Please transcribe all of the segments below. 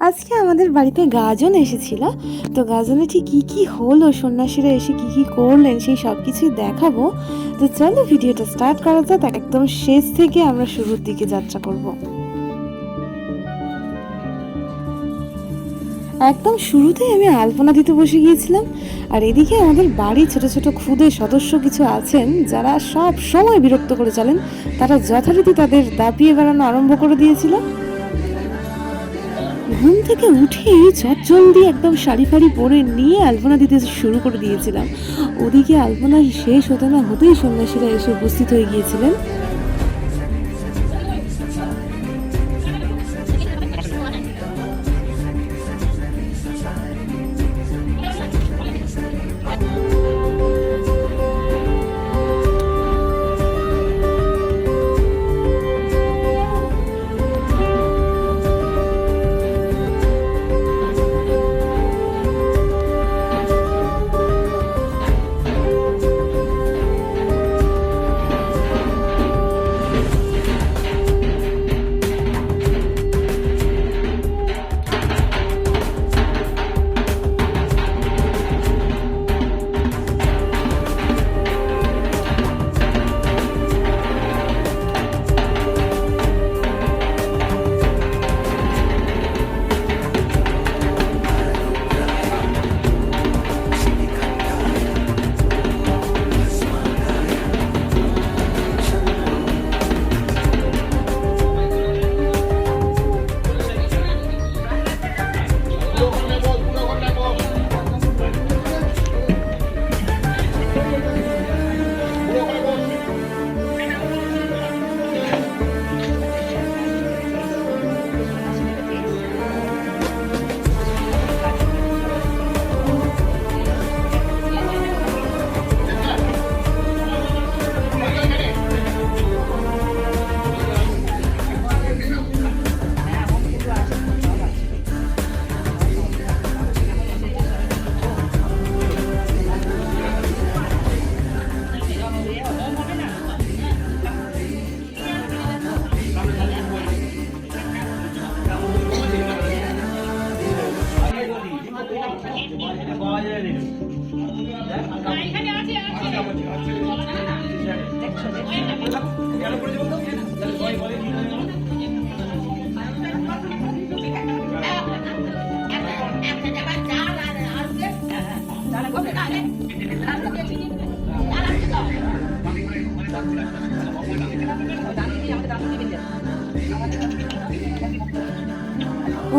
আজকে আমাদের বাড়িতে গাজন এসেছিল। তো গাজনে ঠিক কী কী হলো, সন্ন্যাসীরা এসে কী কী করলেন, সেই সব কিছুই দেখাবো। তো চলো ভিডিওটা স্টার্ট করা যাক, একদম শেষ থেকে আমরা শুরুর দিকে যাত্রা করব। একদম শুরুতেই আমি আলপনা দিতে বসে গিয়েছিলাম, আর এদিকে আমাদের বাড়ির ছোট ছোট ক্ষুদে সদস্য কিছু আছেন, যারা সব সময় বিরক্ত করে চলেন। তারা যথারীতি তাদের দাপিয়ে বেড়ানো আরম্ভ করে দিয়েছিল। ঘুম থেকে উঠেই চটজলদি একদম শাড়ি ফাড়ি পরে নিয়ে আলপনা দিতে শুরু করে দিয়েছিলাম। ওদিকে আলপনা শেষ হতে না হতেই সন্ন্যাসীরা এসে উপস্থিত হয়ে গিয়েছিলেন।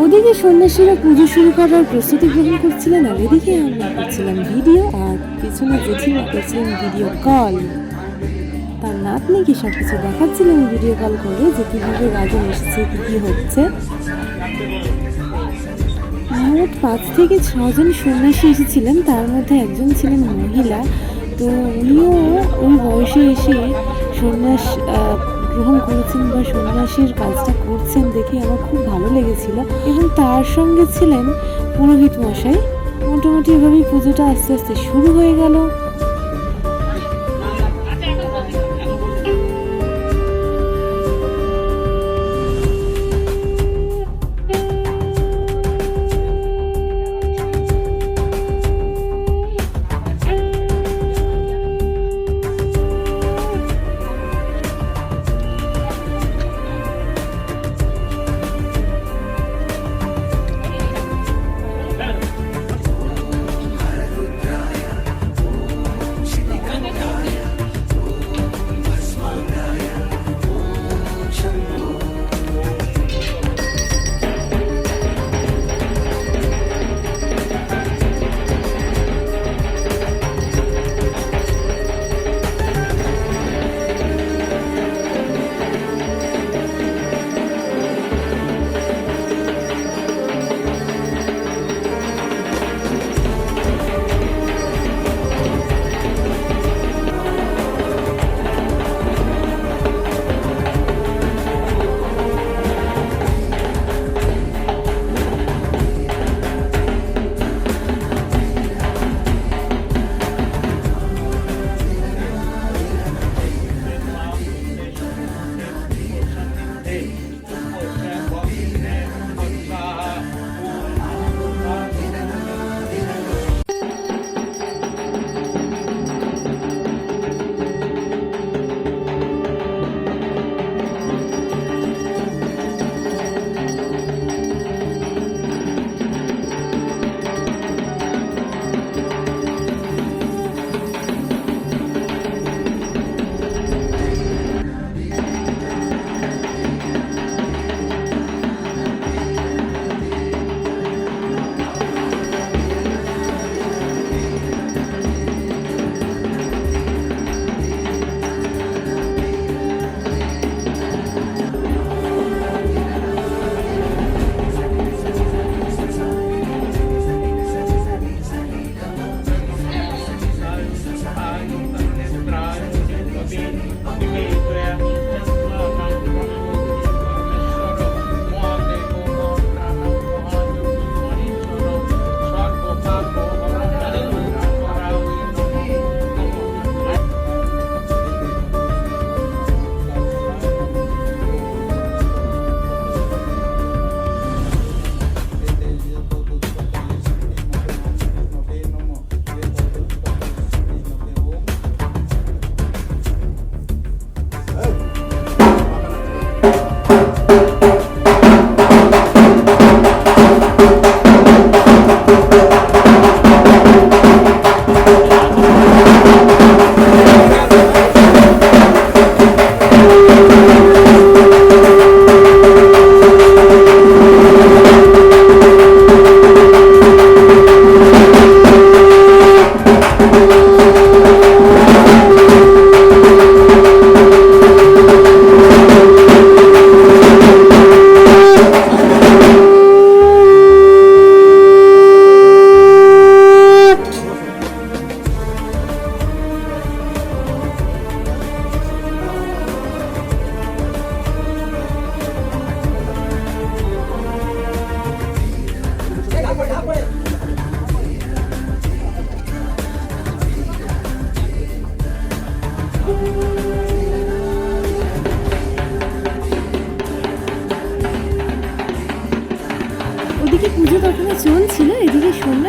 ওদিকে সন্ন্যাসীরা পুজো শুরু করার প্রস্তুতি গ্রহণ করছিলেন আর এদিকে আমরা করছিলাম ভিডিও আর পিছনে জেঠিমা করছিলেন ভিডিও কল। তার নাতনিকে সব কিছু দেখাচ্ছিলেন ভিডিও কল করে যে কীভাবে গাজন এসেছে কী কী হচ্ছে। মোট পাঁচ থেকে ছজন সন্ন্যাসী এসেছিলেন, তার মধ্যে একজন ছিলেন মহিলা। তো উনিও ওই বয়সে এসে সন্ন্যাস গ্রহণ করেছেন বা সন্ন্যাসীর কাজটা করছেন দেখে আমার খুব ভালো লেগেছিল। এবং তার সঙ্গে ছিলেন পুরোহিত মশাই। মোটামুটি এভাবেই পুজোটা আস্তে আস্তে শুরু হয়ে গেল।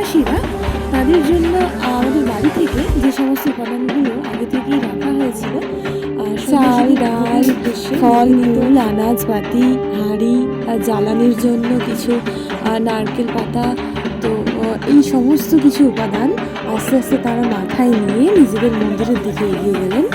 সন্ন্যাসীরা তাদের জন্য আমাদের বাড়ি থেকে যে সমস্ত উপাদানগুলো আগে থেকেই রাখা হয়েছিল চাল ডাল ফল মূল আনাজপাতি হাঁড়ি আর জ্বালানির জন্য কিছু নারকেল পাতা তো এই সমস্ত কিছু উপাদান আস্তে আস্তে তারা মাথায় নিয়ে নিজেদের মন্দিরের দিকে এগিয়ে গেলেন।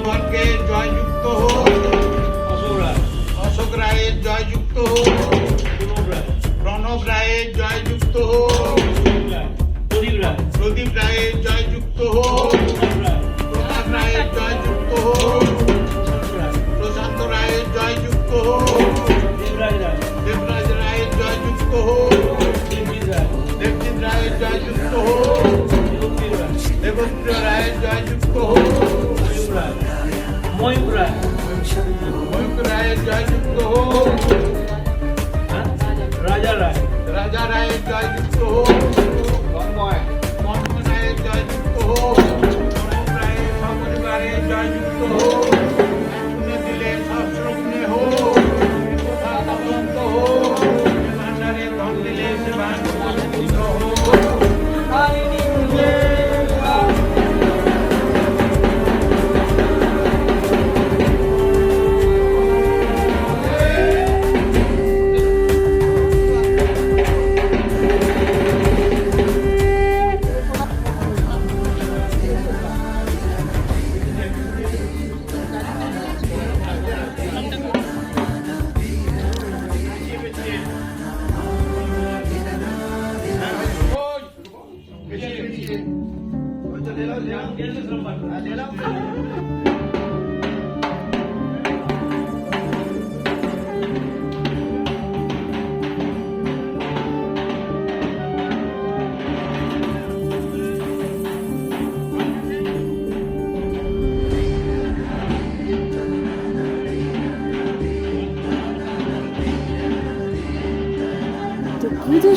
সাধুল্লাগণকে জয়যুক্ত হোক। অশোক রায়ের জয়যুক্ত হোক। প্রণব রায়ের জয়যুক্ত হোক। প্রদীপ রায়ের জয়যুক্ত হোক।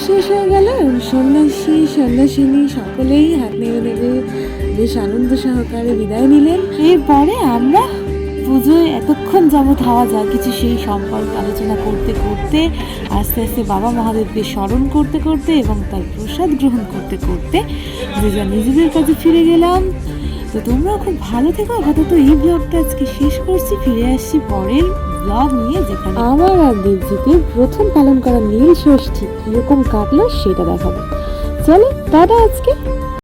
শেষ হয়ে গেল। সন্ন্যাসী সন্ন্যাসিনী সকলেই হাত নেড়ে বেশ আনন্দ সহকারে বিদায় নিলেন। এরপরে আমরা পুজোয় এতক্ষণ যাবৎ হওয়া যা কিছু সেই সম্পর্কে আলোচনা করতে করতে আস্তে আস্তে বাবা মহাদেবকে স্মরণ করতে করতে এবং তার প্রসাদ গ্রহণ করতে করতে যে যা নিজেদের কাছে ফিরে গেলাম। তো তোমরাও খুব ভালো থেকো। আপাতত এই ব্লগটা আজকে শেষ করছি। ফিরে আসছি পরের ব্লগ নিয়ে যেখানে আমার আর দেবজিতের প্রথম পালন করা নীল ষষ্ঠী কীরকম কাটলো সেটা দেখাবো। চলো টাটা আজকে।